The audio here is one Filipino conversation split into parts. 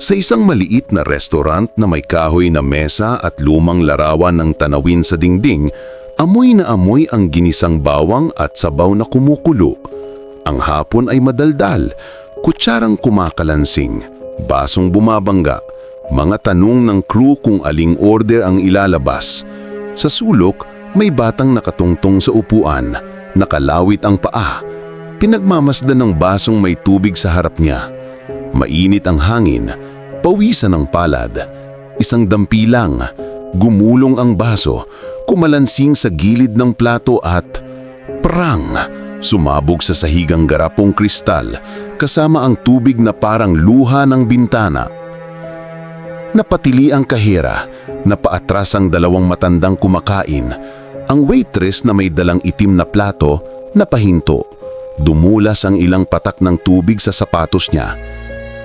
Sa isang maliit na restaurant na may kahoy na mesa at lumang larawan ng tanawin sa dingding, amoy na amoy ang ginisang bawang at sabaw na kumukulo. Ang hapon ay madaldal, kutsarang kumakalansing, basong bumabangga, mga tanong ng crew kung aling order ang ilalabas. Sa sulok, may batang nakatungtong sa upuan, nakalawit ang paa. Pinagmamasdan ng basong may tubig sa harap niya. Mainit ang hangin, pawisan ng palad. Isang dampilang, gumulong ang baso, kumalansing sa gilid ng plato at prang! Sumabog sa sahigang garapong kristal kasama ang tubig na parang luha ng bintana. Napatili ang kahera, napaatras ang dalawang matandang kumakain. Ang waitress na may dalang itim na plato, napahinto. Dumulas ang ilang patak ng tubig sa sapatos niya.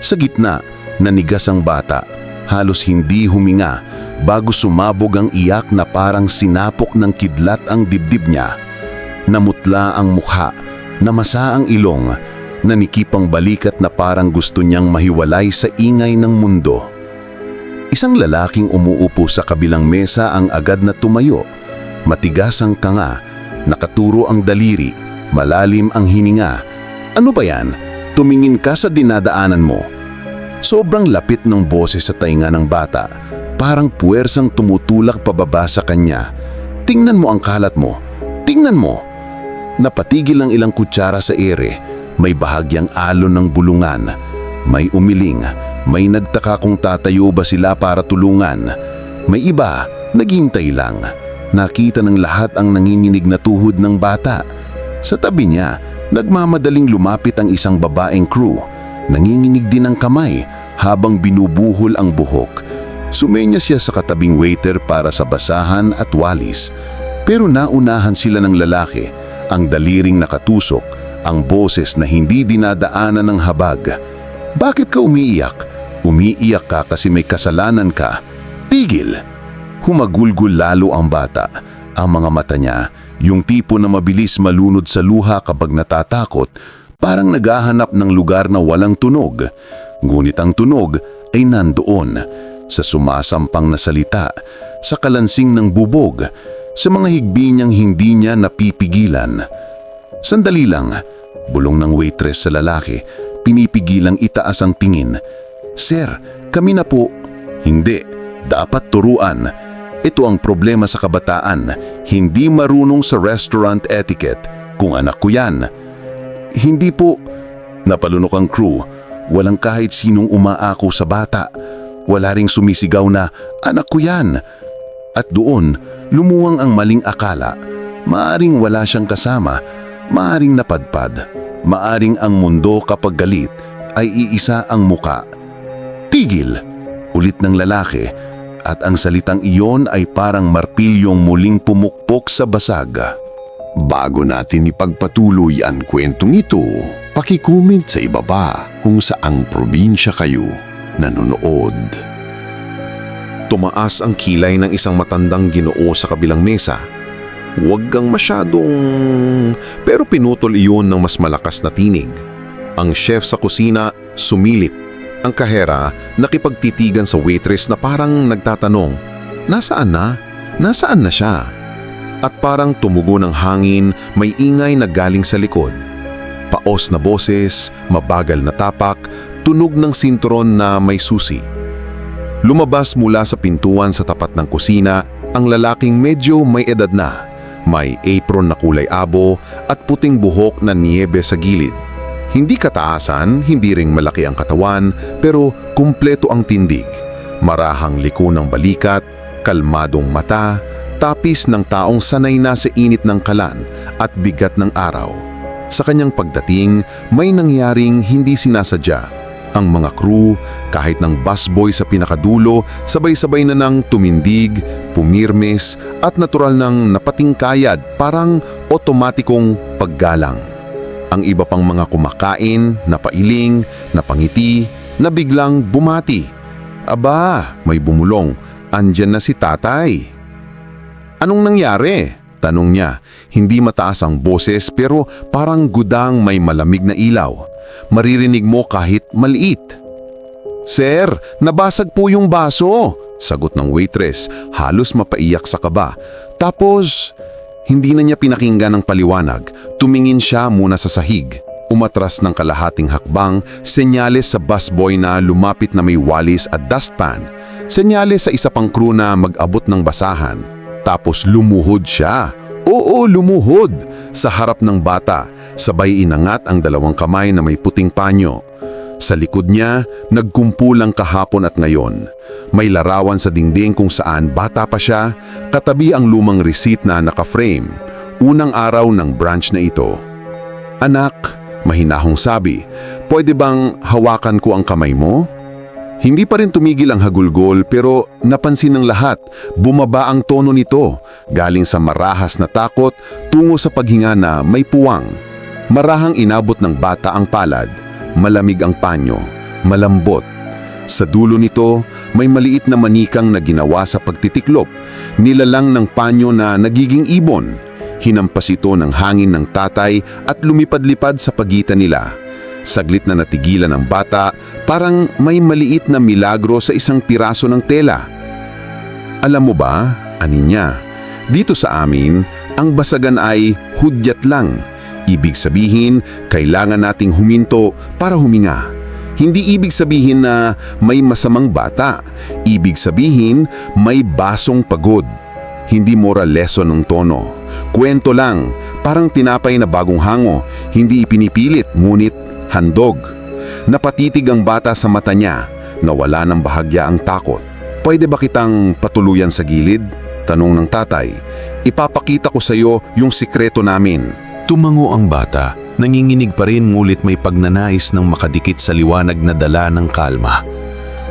Sa gitna, nanigas ang bata, halos hindi huminga bago sumabog ang iyak na parang sinapok ng kidlat ang dibdib niya. Namutla ang mukha, namasa ang ilong, nanikip ang balikat na parang gusto niyang mahiwalay sa ingay ng mundo. Isang lalaking umuupo sa kabilang mesa ang agad na tumayo. Matigas ang kanga, nakaturo ang daliri, malalim ang hininga. Ano ba yan? Tumingin ka sa dinadaanan mo. Sobrang lapit ng boses sa tainga ng bata, parang puwersang tumutulak pababa sa kanya. Tingnan mo ang kalat mo. Tingnan mo. Napatigil ang ilang kutsara sa ere. May bahagyang alon ng bulungan. May umiling. May nagtaka kung tatayo ba sila para tulungan. May iba, naghintay lang. Nakita ng lahat ang nanginginig na tuhod ng bata. Sa tabi niya, nagmamadaling lumapit ang isang babaeng crew. Nanginginig din ang kamay habang binubuhol ang buhok. Sumenya siya sa katabing waiter para sa basahan at walis. Pero naunahan sila ng lalaki, ang daliring nakatusok, ang boses na hindi dinadaanan ng habag. Bakit ka umiiyak? Umiiyak ka kasi may kasalanan ka. Tigil! Humagulgul lalo ang bata. Ang mga mata niya, yung tipo na mabilis malunod sa luha kapag natatakot, parang naghahanap ng lugar na walang tunog. Ngunit ang tunog ay nandoon, sa sumasampang na salita, sa kalansing ng bubog, sa mga higbi niyang hindi niya napipigilan. Sandali lang, bulong ng waitress sa lalaki, pinipigilang itaas ang tingin. Sir, kami na po. Hindi, dapat turuan. Ito ang problema sa kabataan, hindi marunong sa restaurant etiquette. Kung anak ko yan. Hindi po. Napalunok ang crew. Walang kahit sinong umaako sa bata. Wala ring sumisigaw na, anak ko yan. At doon, lumuwang ang maling akala. Maaring wala siyang kasama, maaring napadpad, maaring ang mundo kapag galit ay iisa ang muka. Tigil! Ulit ng lalaki at ang salitang iyon ay parang marpilyong muling pumukpok sa basag. Bago natin ipagpatuloy ang kwentong ito, pakicomment sa ibaba kung saang probinsya kayo nanonood. Tumaas ang kilay ng isang matandang ginoo sa kabilang mesa. Huwag kang masyadong... Pero pinutol iyon ng mas malakas na tinig. Ang chef sa kusina sumilip. Ang kahera nakipagtitigan sa waitress na parang nagtatanong, Nasaan na? Nasaan na siya? At parang tumugo ng hangin, may ingay na galing sa likod. Paos na boses, mabagal na tapak, tunog ng sinturon na may susi. Lumabas mula sa pintuan sa tapat ng kusina ang lalaking medyo may edad na. May apron na kulay abo at puting buhok na niebe sa gilid. Hindi kataasan, hindi ring malaki ang katawan, pero kumpleto ang tindig. Marahang liko ng balikat, kalmadong mata, tapis ng taong sanay na sa init ng kalan at bigat ng araw. Sa kanyang pagdating, may nangyaring hindi sinasadya. Ang mga crew, kahit ng busboy sa pinakadulo, sabay-sabay na nang tumindig, pumirmes at natural nang napatingkayad parang otomatikong paggalang. Ang iba pang mga kumakain, napailing, napangiti, na biglang bumati. Aba, may bumulong, andyan na si tatay. Anong nangyari? Tanong niya. Hindi mataas ang boses pero parang gudang may malamig na ilaw. Maririnig mo kahit maliit. Sir, nabasag po yung baso. Sagot ng waitress, halos mapaiyak sa kaba. Tapos, hindi na niya pinakinggan ng paliwanag. Tumingin siya muna sa sahig. Umatras ng kalahating hakbang, senyales sa busboy na lumapit na may walis at dustpan. Senyales sa isa pang crew na mag-abot ng basahan. Tapos lumuhod siya. Oo, lumuhod. Sa harap ng bata, sabay inangat ang dalawang kamay na may puting panyo. Sa likod niya, nagkumpulang kahapon at ngayon. May larawan sa dingding kung saan bata pa siya, katabi ang lumang receipt na naka-frame. Unang araw ng branch na ito. Anak, mahinahong sabi, pwede bang hawakan ko ang kamay mo? Hindi pa rin tumigil ang hagulgol pero napansin ng lahat, bumaba ang tono nito, galing sa marahas na takot tungo sa paghinga na may puwang. Marahang inabot ng bata ang palad, malamig ang panyo, malambot. Sa dulo nito, may maliit na manikang na ginawa sa pagtitiklop, nilalang ng panyo na nagiging ibon. Hinampas ito ng hangin ng tatay at lumipad-lipad sa pagitan nila. Saglit na natigilan ang bata, parang may maliit na milagro sa isang piraso ng tela. Alam mo ba, ani niya, dito sa amin, ang basagan ay hudyat lang. Ibig sabihin, kailangan nating huminto para huminga. Hindi ibig sabihin na may masamang bata. Ibig sabihin, may basong pagod. Hindi moral lesson ng tono. Kwento lang, parang tinapay na bagong hango, hindi ipinipilit, ngunit handog. Napatitig ang bata sa mata niya, nawala ng bahagya ang takot. Pwede ba kitang patuluyan sa gilid? Tanong ng tatay. Ipapakita ko sa iyo yung sikreto namin. Tumango ang bata, nanginginig pa rin ngulit may pagnanais ng makadikit sa liwanag na dala ng kalma.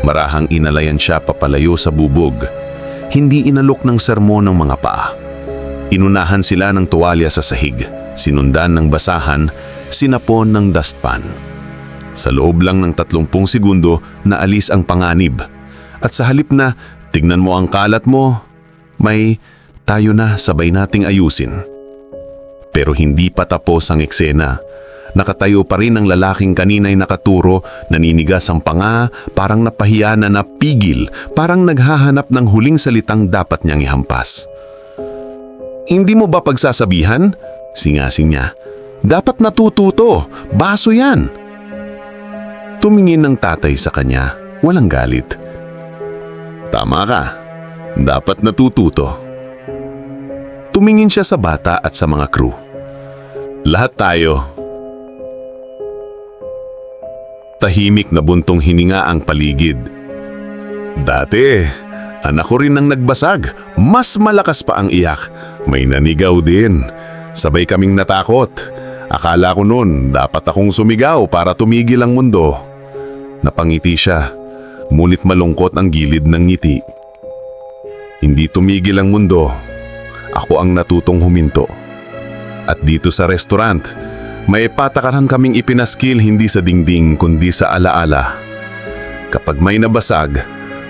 Marahang inalayan siya papalayo sa bubog. Hindi inalok ng sermon ng mga paa. Inunahan sila ng tuwalya sa sahig, sinundan ng basahan, sinapon ng dustpan. Sa loob lang ng 30 segundo, naalis ang panganib. At sa halip na, tignan mo ang kalat mo, may tayo na sabay nating ayusin. Pero hindi pa tapos ang eksena. Nakatayo pa rin ang lalaking kanina'y nakaturo, naninigas ang panga, parang napahiya na napigil, parang naghahanap ng huling salitang dapat niyang ihampas. Hindi mo ba pagsasabihan? Singasing niya. Dapat natututo, baso yan. Tumingin ng tatay sa kanya, walang galit. Tama ka, dapat natututo. Tumingin siya sa bata at sa mga crew. Lahat tayo. Tahimik na buntong hininga ang paligid. Dati, anak ko rin ang nagbasag. Mas malakas pa ang iyak. May nanigaw din. Sabay kaming natakot. Akala ko noon dapat akong sumigaw para tumigil ang mundo. Napangiti siya. Ngunit malungkot ang gilid ng ngiti. Hindi tumigil ang mundo. Ako ang natutong huminto. At dito sa restaurant, may patakaran kaming ipinaskil hindi sa dingding kundi sa alaala. Kapag may nabasag,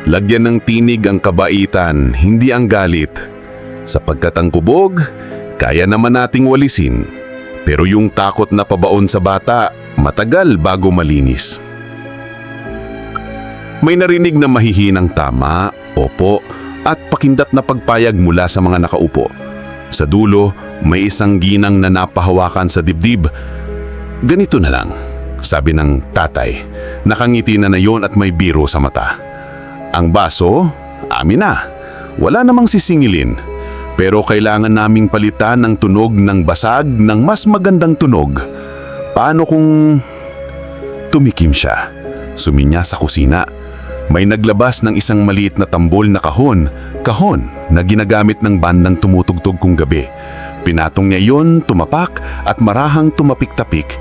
lagyan ng tinig ang kabaitan, hindi ang galit. Sapagkat ang kubog, kaya naman nating walisin. Pero yung takot na pabaon sa bata, matagal bago malinis. May narinig na mahihinang tama, opo, at pakindat na pagpayag mula sa mga nakaupo. Sa dulo, may isang ginang na napahawakan sa dibdib. Ganito na lang, sabi ng tatay. Nakangiti na na yon at may biro sa mata. Ang baso, amin na. Wala namang sisingilin. Pero kailangan naming palitan ng tunog ng basag ng mas magandang tunog. Paano kung... Tumikim siya. Suminya sa kusina. May naglabas ng isang maliit na tambol na kahon, kahon na ginagamit ng bandang tumutugtog kung gabi. Pinatong niya yon, tumapak at marahang tumapik-tapik.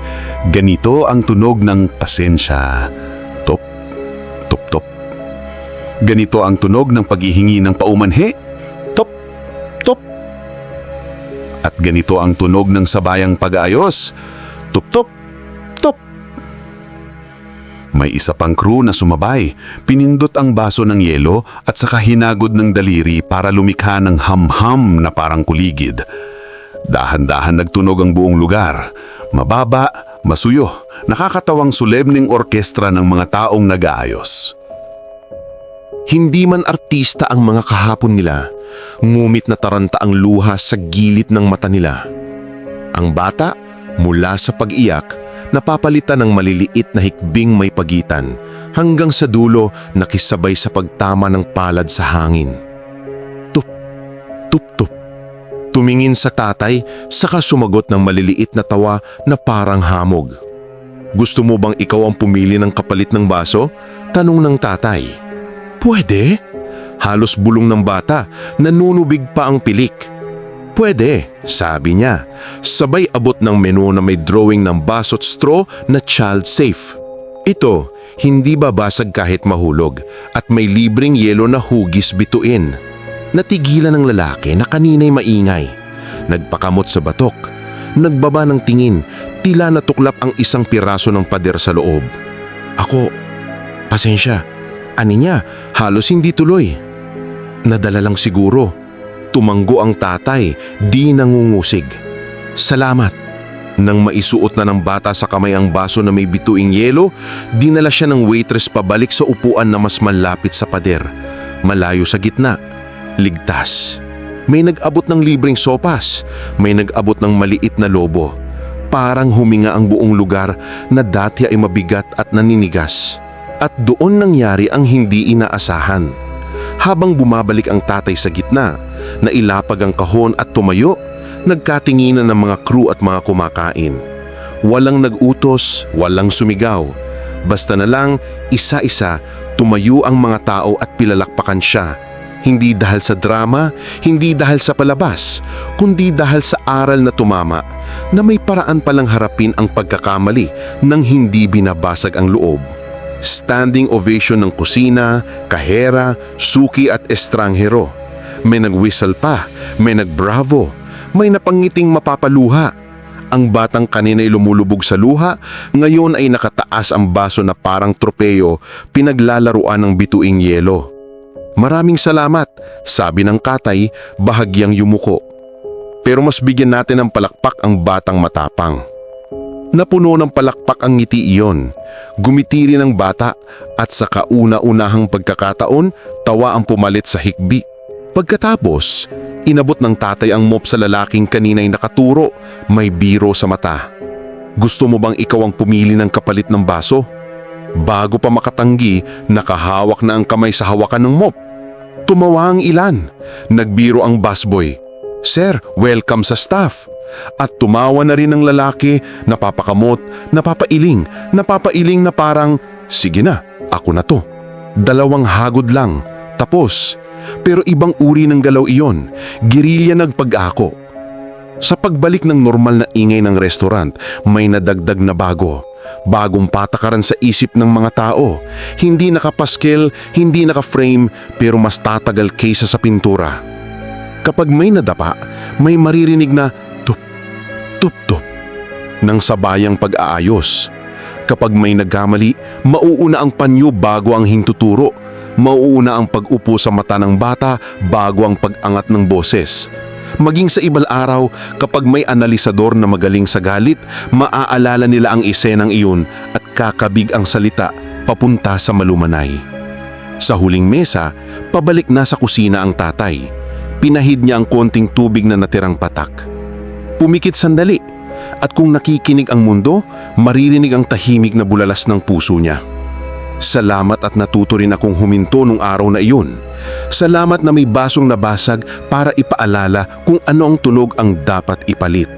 Ganito ang tunog ng pasensya. Top, top, top. Ganito ang tunog ng paghihingi ng paumanhe. At ganito ang tunog ng sabayang pag-aayos. Top, top. May isa pang crew na sumabay, pinindot ang baso ng yelo at saka hinagod ng daliri para lumikha ng ham-ham na parang kuligid. Dahan-dahan nagtunog ang buong lugar. Mababa, Masuyo, nakakatawang solemning orkestra ng mga taong nag-aayos. Hindi man artista ang mga kahapon nila, ngumit na taranta ang luha sa gilid ng mata nila. Ang bata, mula sa pag-iyak, napapalitan ng maliliit na hikbing may pagitan hanggang sa dulo nakisabay sa pagtama ng palad sa hangin. Tup, tup, tup. Tumingin sa tatay, saka sumagot ng maliliit na tawa na parang hamog. Gusto mo bang ikaw ang pumili ng kapalit ng baso? Tanong ng tatay. Pwede? Halos bulong ng bata, nanunubig pa ang pilik. Pwede, sabi niya. Sabay abot ng menu na may drawing ng baso't straw na child safe. Ito, hindi babasag kahit mahulog at may libreng yelo na hugis bituin. Natigilan ng lalaki na kanina'y maingay. Nagpakamot sa batok. Nagbaba ng tingin, tila natuklap ang isang piraso ng pader sa loob. Ako, pasensya. Ani niya, halos hindi tuloy. Nadala lang siguro. Tumanggo ang tatay, di nangungusig. Salamat. Nang maisuot na ng bata sa kamay ang baso na may bituing yelo, dinala siya ng waitress pabalik sa upuan na mas malapit sa pader. Malayo sa gitna. Ligtas. May nag-abot ng libreng sopas. May nag-abot ng maliit na lobo. Parang huminga ang buong lugar na dati ay mabigat at naninigas. At doon nangyari ang hindi inaasahan. Habang bumabalik ang tatay sa gitna, nailapag ang kahon at tumayo, nagkatinginan ng mga crew at mga kumakain. Walang nag-utos, walang sumigaw. Basta na lang, isa-isa, tumayo ang mga tao at pilalakpakan siya. Hindi dahil sa drama, hindi dahil sa palabas, kundi dahil sa aral na tumama na may paraan palang harapin ang pagkakamali nang hindi binabasag ang loob. Standing ovation ng kusina, kahera, suki at estranghero. May nag-whistle pa, may nag-bravo, may napangiting mapapaluha. Ang batang kanina'y lumulubog sa luha, ngayon ay nakataas ang baso na parang tropeyo, pinaglalaruan ng bituing yelo. Maraming salamat, sabi ng katay, bahagyang yumuko. Pero mas bigyan natin ng palakpak ang batang matapang. Napuno ng palakpak ang ngiti iyon. Gumitiri ng bata at sa kauna-unahang pagkakataon, tawa ang pumalit sa hikbi. Pagkatapos, inabot ng tatay ang mop sa lalaking kanina'y nakaturo, may biro sa mata. Gusto mo bang ikaw ang pumili ng kapalit ng baso? Bago pa makatanggi, nakahawak na ang kamay sa hawakan ng mop. Tumawa ang ilan. Nagbiro ang busboy. Sir, welcome sa staff. At tumawa na rin ang lalaki, napapakamot, napapailing, napapailing na parang, sige na, ako na to. Dalawang hagod lang, tapos. Pero ibang uri ng galaw iyon, girilya nagpag-ako. Sa pagbalik ng normal na ingay ng restaurant, may nadagdag na bago. Bagong patakaran sa isip ng mga tao. Hindi nakapaskel, hindi naka-frame, pero mas tatagal kaysa sa pintura. Kapag may nadapa, may maririnig na tup, tup, tup ng sabayang pag-aayos. Kapag may nagkamali, mauuna ang panyo bago ang hintuturo. Mauuna ang pag-upo sa mata ng bata bago ang pag-angat ng boses. Maging sa ibal araw, kapag may analisador na magaling sa galit, maaalala nila ang isenang iyon at kakabig ang salita papunta sa malumanay. Sa huling mesa, pabalik na sa kusina ang tatay. Pinahid niya ang konting tubig na natirang patak. Pumikit sandali at kung nakikinig ang mundo, maririnig ang tahimik na bulalas ng puso niya. Salamat at natuto rin akong huminto nung araw na iyon. Salamat na may basong nabasag para ipaalala kung ano ang tunog ang dapat ipalit.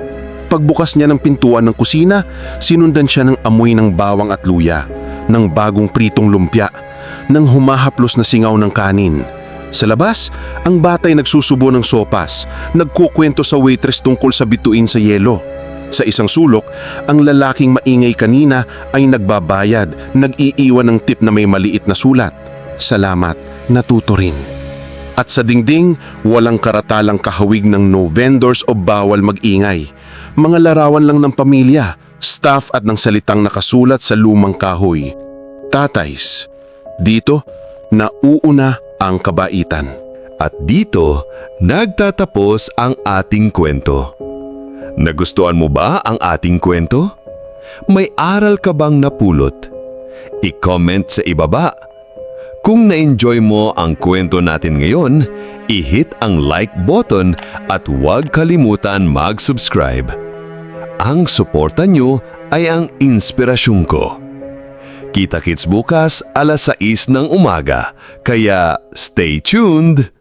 Pagbukas niya ng pintuan ng kusina, sinundan siya ng amoy ng bawang at luya, ng bagong pritong lumpia, ng humahaplos na singaw ng kanin. Sa labas, ang batay nagsusubo ng sopas, nagkukwento sa waitress tungkol sa bituin sa yelo. Sa isang sulok, ang lalaking maingay kanina ay nagbabayad, nag-iiwan ng tip na may maliit na sulat. Salamat, natuto rin. At sa dingding, walang karatalang kahawig ng no vendors o bawal mag-ingay. Mga larawan lang ng pamilya, staff at ng salitang nakasulat sa lumang kahoy. Tatays. Dito, nauuna ang kabaitan. At dito, nagtatapos ang ating kwento. Nagustuhan mo ba ang ating kwento? May aral ka bang napulot? I-comment sa ibaba. Kung na-enjoy mo ang kwento natin ngayon, i-hit ang like button at huwag kalimutan mag-subscribe. Ang suporta nyo ay ang inspirasyon ko. Kita-kits bukas alas 6 ng umaga, kaya stay tuned!